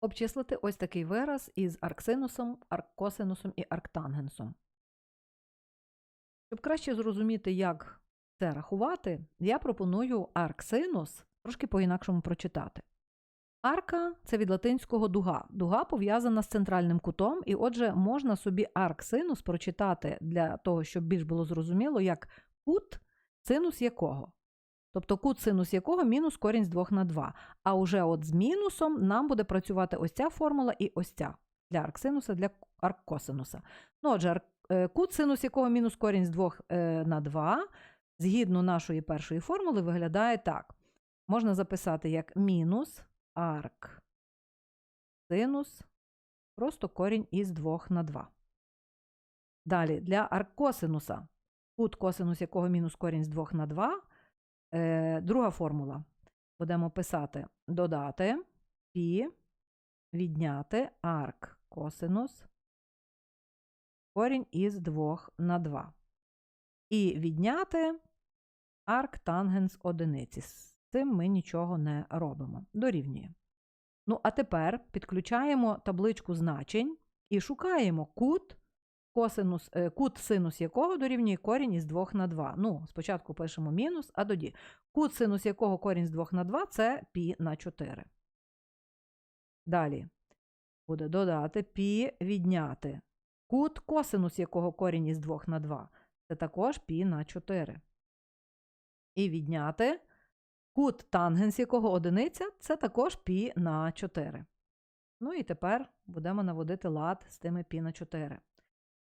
обчислити ось такий вираз із арксинусом, арккосинусом і арктангенсом. Щоб краще зрозуміти, як це рахувати, я пропоную арксинус трошки по-інакшому прочитати. Арка це від латинського дуга. Дуга пов'язана з центральним кутом, і отже, можна собі арксинус прочитати для того, щоб більш було зрозуміло, як кут, синус якого. Тобто кут синус якого мінус корінь з 2 на 2. А уже от з мінусом нам буде працювати ось ця формула і ось ця для арксинуса, для арккосинуса. Ну, отже, е, кут синус якого мінус корінь з 2 е, на 2, згідно нашої першої формули, виглядає так. Можна записати як мінус арк синус, просто корінь із 2 на 2. Далі для арккосинуса, кут косинус якого мінус корінь з 2 на 2, е, друга формула. Будемо писати додати пі, відняти арк косинус, корінь із 2 на 2. І відняти арк тангенс одиниці. З цим ми нічого не робимо. Дорівнює. Ну, а тепер підключаємо табличку значень і шукаємо кут, косинус, е, кут синус якого дорівнює корінь із 2 на 2. Ну, спочатку пишемо мінус, а тоді кут синус якого корінь з 2 на 2 це пі на 4. Далі буде додати пі відняти. Кут косинус якого корінь із 2 на 2 це також пі на 4. І відняти кут тангенс якого одиниця це також пі на 4. Ну і тепер будемо наводити лад з тими пі на 4.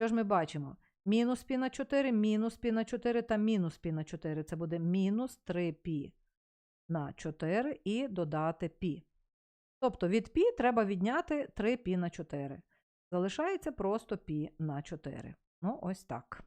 Що ж ми бачимо? Мінус пі на 4, мінус пі на 4 та мінус пі на 4. Це буде мінус 3 пі на 4 і додати пі. Тобто від пі треба відняти 3 пі на 4. Залишається просто пі на 4. Ну, ось так.